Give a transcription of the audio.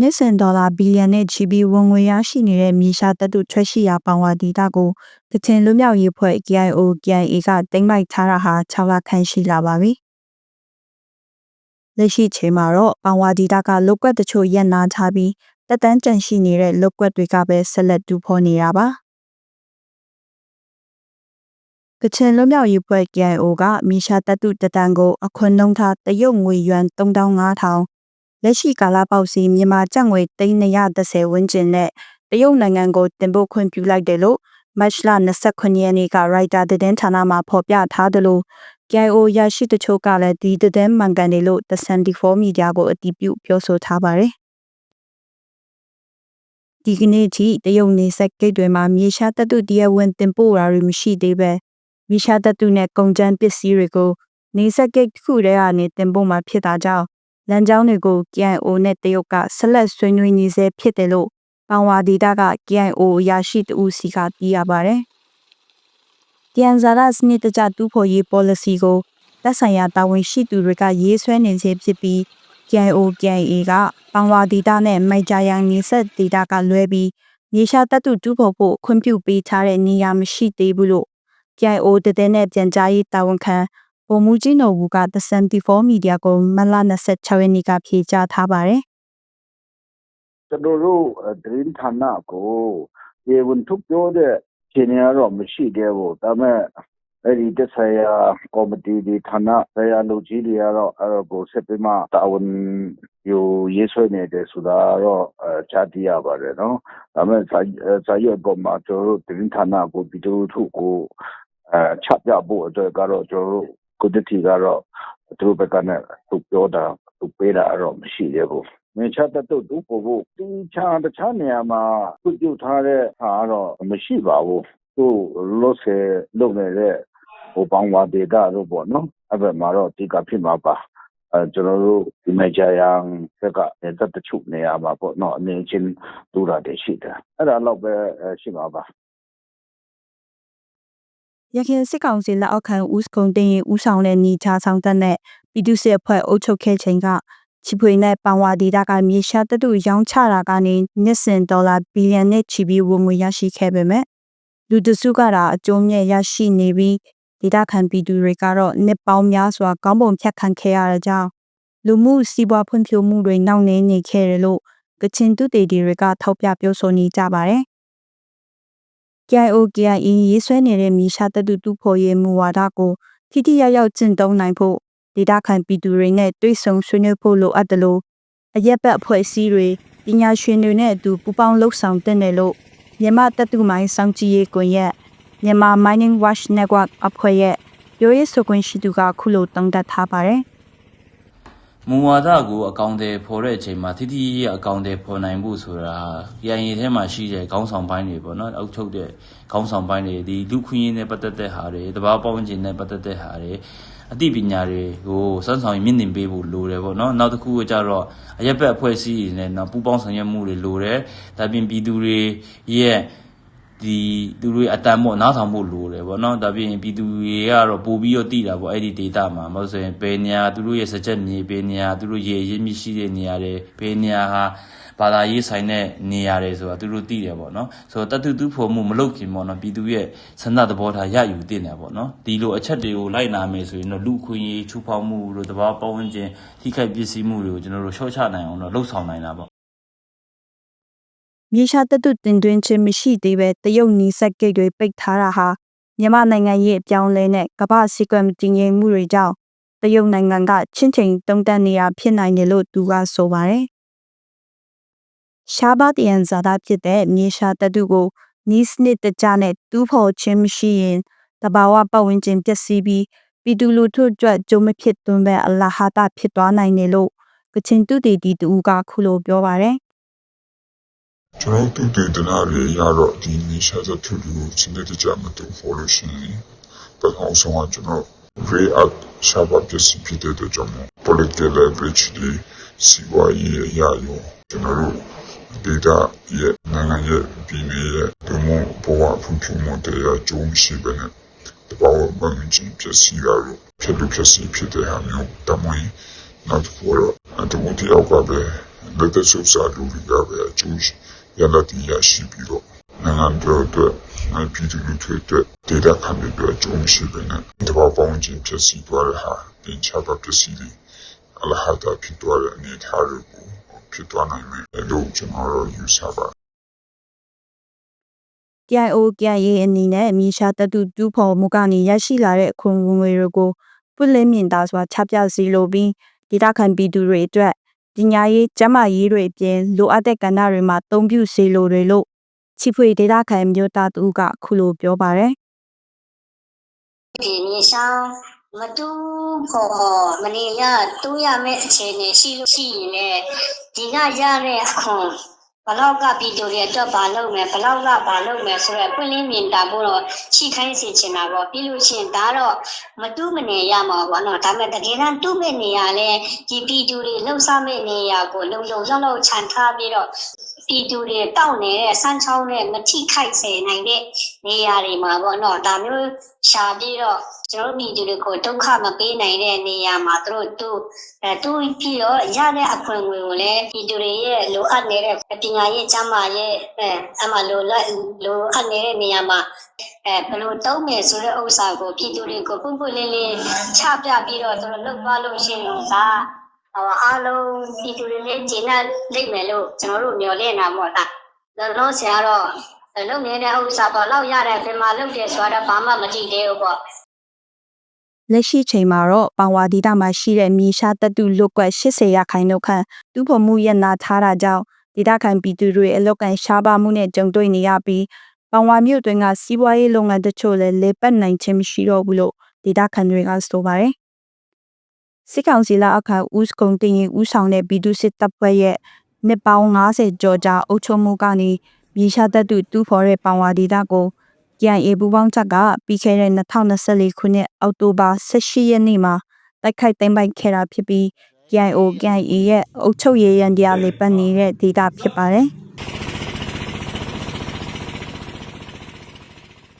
နှစ်စဉ်ဒေါ်လာဘီလီယံနဲ့ချီပြီးဝင်ငွေရရှိနေတဲ့မြေရှားတပ်တုထွက်ရှိရာပောင်ဝါဒေတာကိုကချင်လူမျိုးရေးဖွဲ့ KIO KIA ကတိမ့်ပိုက်ထားတာဟာ6လခန့်ရှိလာပါပြီ။လက်ရှိချိန်မှာတော့ပောင်ဝါဒေတာကလုတ်ကွက်တချို့ရပ်နာထားပြီးတက်တန်းကြန့်ရှိနေတဲ့လုတ်ကွက်တွေကပဲဆက်လက်တူဖော်နေတာပါ။ ကချင်လူမျိုးရေးဖွဲ့ KIO ကမြေရှားတပ်တုတတန်ကို အခွန်နှုံးထားတရုတ်ငွေယွမ်3500လက်ရှိကာလပေါက်စီမြန်မာကျပ်ငွေ330ဝန်းကျင်နဲ့တရုတ်နိုင်ငံကိုတင်ပို့ခွင့်ပြုလိုက်တယ်လို့မတ်လ29ရက်နေ့ကရိုက်တာသတင်းဌာနမှဖော်ပြထားတယ်လို့ KIO ရရှိတချို့ကလည်းဒီသတင်းမှန်ကန်တယ်လို့ The 74 Media ကိုအတည်ပြုပြောဆိုထားပါတယ်ဒီကနေ့ထိတရုတ်နေဆက်ဂိတ်တွေမှာမြေရှားတပ်တုတရားဝင်တင်ပို့တာတွေမရှိသေးပဲ မြေရှားတပ်တုနဲ့ကုန်ကျန်းပစ္စည်းတွေကိုနေဆက်ဂိတ်တစ်ခုတည်းကနေတင်ပို့မှာဖြစ်တာကြောင့်လမ်းကြောင်းတွေကို KIO နဲ့တရုတ်ကဆက်လက်ဆွေးနွေးနေဆဲဖြစ်တယ်လို့ပောင်ဝါဒေတာက KIO ရရှိတူစီကသိရပါတယ်။ကျန်ဇာရစနစ်တကျတူဖို့ရေး policy ကိုသက်ဆိုင်ရာတာဝန်ရှိသူတွေကရေးဆွဲနေစေဖြစ်ပြီး KIO KIA ကပောင်ဝါဒေတာနဲ့မိုက်ဂျာယန်နေဆက်ဒေတာကလွဲပြီးမြေရှားတပ်တုတူဖို့ဖို့ခွင့်ပြုပေးထားတဲ့နေရာမရှိသေးဘူးလို့ KIO တတဲ့နဲ့ပြန်ကြားရေးတာဝန်ခံဗိုလ်မှူးကြီးနော်ဘူးကတစန်တီ4မီဒီယာကိုမလ26ရက်နေ့ကဖြေကြားထားပါတယ်ကျွန်တော်တို့ဒရင်းဌာနကိုရေဝန်ထုတ်ပြောတဲ့ခြေနေရတော့မရှိသေးဘူးဒါပေမဲ့အဲ့ဒီတက်ဆိုင်ရာကော်မတီဒီဌာနဆိုင်ရာလူကြီးတွေကတော့အဲ့တော့ကိုဆက်ပြီးမှတာဝန်ယူရေးဆွဲနေတယ်ဆိုတာတော့အချားတရပါတယ်နော်ဒါပေမဲ့စာရွက်ပေါ်မှာကျွန်တော်တို့ဒရင်းဌာနကိုဗီဒီယိုထုတ်ကို အချပြဖို့အတွက်ကတော့ကျွန်တော်တို့ကိုတတိကတော့သူတို့ဘက်ကနဲ့သူပြောတာသူပေးတာတော့မရှိသေးဘူးမင်းချတ်တဲ့တူပို့ဖို့ဒီချာတခြားနေရာမှာပြုတ်ပြုတ်ထားတဲ့ဟာတော့မရှိပါဘူးသူလို့ဆေလုပ်နေတဲ့ဟိုပောင်ဝါဒေတာလို့ပေါ့နော်အဲ့ဘက်မှာတော့ဒီကဖြစ်မှာပါအဲကျွန်တော်တို့ဒီမကြရန်စကတဲ့တချို့နေရာမှာပေါ့နော်အနေချင်းတူတာတရှိတယ်အဲ့ဒါတော့ပဲရှိမှာပါ ရခိုင်စစ်ကောင်စီလက်အောက်ခံဦးစကုံတင်ရင်ဦးဆောင်တဲ့ညီချဆောင်တက်နဲ့ပြည်သူ့စစ်အဖွဲ့အုပ်ချုပ်ခဲ့ချိန်ကချီဖွေနဲ့ပန်ဝါဒေတာကမြေရှားတတုရောင်းချတာကနေနှစ်စဉ်ဒေါ်လာဘီလီယံနဲ့ချီပြီးဝင်ငွေရရှိခဲ့ပေမဲ့လူတစုကတာအကျိုးမြတ်ရရှိနေပြီးဒေတာခံပြည်သူတွေကတော့နှစ်ပေါင်းများစွာကောင်းပုံဖြတ်ခံခဲ့ရတဲ့ကြောင်းလူမှုစီးပွားဖွံ့ဖြိုးမှုတွေနှောင့်နှေးနေခဲ့တယ်လို့ကချင်တူတေတီတွေကထောက်ပြပြောဆိုနေကြပါတယ် KIO KIA ရေးဆွဲနေတဲ့မြေရှားတတုတူဖို့ရေးမူဝါဒကိုထိထိရောက်ရောက်ကျင့်သုံးနိုင်ဖို့ဒေတာခံပြည်သူတွေနဲ့တွေ့ဆုံဆွေးနွေးဖို့လိုအပ်တယ်လို့အရက်ဘက်အဖွဲ့အစည်းတွေပညာရှင်တွေနဲ့အတူပူးပေါင်းလှုပ်ဆောင်တင်တယ်လို့မြန်မာတတုမိုင်းစောင့်ကြည့်ရေးကွန်ရက်မြန်မာ Mining Watch Network အဖွဲ့ရဲ့ပြောရေးဆိုခွင့်ရှိသူကခုလိုတုံ့တက်ထားပါတယ် မူဝါဒကိုအကောင့်တွေဖော်တဲ့အချိန်မှာတိတိကျကျအကောင့်တွေဖော်နိုင်ဖို့ဆိုတာ PIA ထဲမှာရှိတဲ့ခေါင်းဆောင်ပိုင်းတွေပေါ့နော်အုပ်ချုပ်တဲ့ခေါင်းဆောင်ပိုင်းတွေဒီလူခွင့်ရေးနဲ့ပတ်သက်တဲ့ဟာတွေတဘာပေါင်းကျင်နဲ့ပတ်သက်တဲ့ဟာတွေအသိပညာတွေကိုစမ်းဆောင်မြင့်တင်ပေးဖို့လိုတယ်ပေါ့နော်နောက်တစ်ခုကကြတော့အရက်ဘက်အဖွဲ့အစည်းတွေနဲ့နောက်ပူးပေါင်းဆောင်ရွက်မှုတွေလိုတယ်ဒါပြင်ပြည်သူတွေရဲ့ ဒီသူတို့အတန်ပေါ့နားထောင်ဖို့လိုတယ်ပေါ့နော်ဒါပြင်ပြည်သူတွေကတော့ပို့ပြီးတော့တည်တာပေါ့အဲ့ဒီ data မှာမဟုတ်ဆိုရင်ဘယ်နေရာသူတို့ရဲ့စကြက်မြေဘယ်နေရာသူတို့ရေရင်းမြစ်ရှိတဲ့နေရာတွေဘယ်နေရာဟာဘာသာရေးဆိုင်တဲ့နေရာတွေဆိုတာသူတို့သိတယ်ပေါ့နော်ဆိုတော့တတုတူဖို့မှုမလုပ်ခင်ပေါ့နော်ပြည်သူရဲ့ဆန္ဒသဘောထားရယူတင်တယ်ပေါ့နော်ဒီလိုအချက်တွေကိုလိုက်နာမယ်ဆိုရင်တော့လူခွင့်ရေးချူဖောက်မှုတို့တဘာပတ်ဝန်းကျင်ထိခိုက်ပစ္စည်းမှုတွေကိုကျွန်တော်တို့ရှော့ချနိုင်အောင်တော့လှုပ်ဆောင်နိုင်တာပေါ့ မြေရှားတတုတင်သွင်းခြင်းမရှိသေးပဲတရုတ်နီးစက်ဂိတ်တွေပိတ်ထားတာဟာမြန်မာနိုင်ငံရဲ့အပြောင်းလဲနဲ့ကမ္ဘာစီကွမ်တင်ငင်မှုတွေကြောင့်တရုတ်နိုင်ငံကချင်းချင်းတုံ့တက်နေရဖြစ်နိုင်တယ်လို့သူကဆိုပါတယ်။ရှားပါတယန်ဇာတာဖြစ်တဲ့မြေရှားတတုကိုနီးစနစ်တကျနဲ့တူးဖော်ခြင်းမရှိရင်တဘာဝပတ်ဝန်းကျင်ပျက်စီးပြီးပြည်သူလူထုအတွက်ကြုံမဖြစ်သွင်းပဲအလဟာတဖြစ်သွားနိုင်တယ်လို့ကချင်တူတီတီတူကခုလိုပြောပါတယ် ကျွန်တော်တို့ဒေသနာတွေရတော့ဒီမြေရှားသတ္ထုတွေကိုစနစ်တကျမတူဖို့လို့ရှိရင်ပထမဆုံးကကျွန်တော် way out ရှားပါပစ္စည်းဖြစ်တဲ့အတွက်ကြောင့် political leverage တွေစီးပွားရေးအရာရောကျွန်တော်တို့ဒေတာရဲ့နိုင်ငံရဲ့ပြည်နယ်ရဲ့ဒီမို့ဘဝဖွံ့ဖြိုးမှုတရားကြုံရှိပဲနဲ့တဘာဝမှန်ချင်းဖြစ်စီတာလို့ဖြစ်လို့ဖြစ်စီဖြစ်တဲ့ဟာမျိုးတမွေနောက်တစ်ခုတော့အတမတယောက်ကပဲလက်သက်ဆုပ်စာလူတွေကပဲအကျိုး ရလဒ်ရရှိပြီးတော့နိုင်ငံတော်အတွက်အပြည်သူလူထုအတွက်ဒေတာခံတွေအတွက်အကျိုးမရှိဘဲနဲ့တဘာပေါင်းချင်းဖြစ်စီသွားတဲ့ဟာတင်ချပါပစ္စည်းတွေအလဟတာဖြစ်သွားတဲ့အနေအထားတွေကိုဖြစ်သွားနိုင်မယ်လို့ကျွန်တော်တို့ယူဆပါတယ် KIO KIA အနေနဲ့မြေရှာတတုတူးဖော်မှုကနေရရှိလာတဲ့အခွင့်အရေးတွေကိုပွင့်လင်းမြင်သာစွာချပြစီလိုပြီးဒေတာခံပြည်သူတွေအတွက် ပညာရေးကျန်းမာရေးတွေအပြင်လိုအပ်တဲ့ကဏ္ဍတွေမှာတုံ့ပြုစေလိုတယ်လို့ချီဖွေဒေတာခံမျိုးသားတူကခုလိုပြောပါတယ်ဒီမြေဆောင်မတူဖို့မနေရတူးရမယ့်အခြေအနေရှိလို့ရှိရင်လည်းဒီကရတဲ့အခွန် ဘလောက်ကပြည်သူတွေအတွက်ဘာလုပ်မယ်ဘလောက်ကဘာလုပ်မယ်ဆိုတော့ပွင့်လင်းမြင်တာဖို့တော့ရှိခိုင်းစေချင်တာပေါ့ပြီးလို့ရှိရင်ဒါတော့မတူးမနေရမှာပေါ့နော်ဒါပေမဲ့တကယ်တမ်းတူးမဲ့နေရလဲဒီပြည်သူတွေလှုပ်ရှားမဲ့နေရကိုလုံလုံလောက်လောက်ခြံထားပြီးတော့ ပြည်သူတွေတောက်နေတဲ့စမ်းချောင်းနဲ့မထိခိုက်စေနိုင်တဲ့နေရာတွေမှာပေါ့နော်ဒါမျိုးရှာပြီးတော့ကျွန်တော်တို့ပြည်သူတွေကိုဒုက္ခမပေးနိုင်တဲ့နေရာမှာသူတို့တူအဲတူပြီးတော့ရတဲ့အခွင့်အရေးကိုလည်းပြည်သူတွေရဲ့လိုအပ်နေတဲ့ပညာရေးကျန်းမာရေးအဲအမှလိုလက်လိုအပ်နေတဲ့နေရာမှာအဲဘယ်လိုတုံးမယ်ဆိုတဲ့ဥစ္စာကိုပြည်သူတွေကိုပုပ်ပုလင်းလင်းချပြပြီးတော့သူတို့လုပ်သွားလို့ရှိရင်ဒါ ဟောအားလုံးပြည်သူတွေလည်းဂျင်းနဲ့လိမ့်မယ်လို့ကျွန်တော်တို့မျှော်လင့်တာပေါ့လားလောလောဆယ်ကတော့လုံနေတဲ့ဥစ္စာပေါ့လောက်ရတဲ့ပြင်မာလုပ်တယ်ဆိုတော့ဘာမှမကြည့်သေးဘူးပေါ့လက်ရှိချိန်မှာတော့ပန်ဝါဒီတာမှာရှိတဲ့မြေရှာတတုလွတ်ကွက်80ရာခိုင်နှုန်းခန့်တူးဖော်မှုရနာထားတာကြောင့်ဒေတာခံပြည်သူတွေအလောက်ကန်ရှားပါမှုနဲ့ကြုံတွေ့နေရပြီးပန်ဝါမြို့တွင်ကစီးပွားရေးလုပ်ငန်းတချို့လည်းလေပတ်နိုင်ခြင်းမရှိတော့ဘူးလို့ဒေတာခံတွေကဆိုပါတယ် စစ်ကောင်စီလက်အောက်ခံဦးစကုံတင်ရင်ဦးဆောင်တဲ့ပြည်သူစစ်တပ်ဖွဲ့ရဲ့နှစ်ပေါင်း90ကျော်ကြာအုပ်ချုပ်မှုကနေမြေရှာတတုတူးဖော်တဲ့ပန်ဝါဒီတာကို KIA ပူပေါင်းချက်ကပြီးခဲ့တဲ့2024ခုနှစ်အောက်တိုဘာ18ရက်နေ့မှာတိုက်ခိုက်သိမ်းပိုက်ခဲ့တာဖြစ်ပြီး KIO KIA ရဲ့အုပ်ချုပ်ရေးရန်တရားလေးပတ်နေတဲ့ဒေတာဖြစ်ပါတယ်။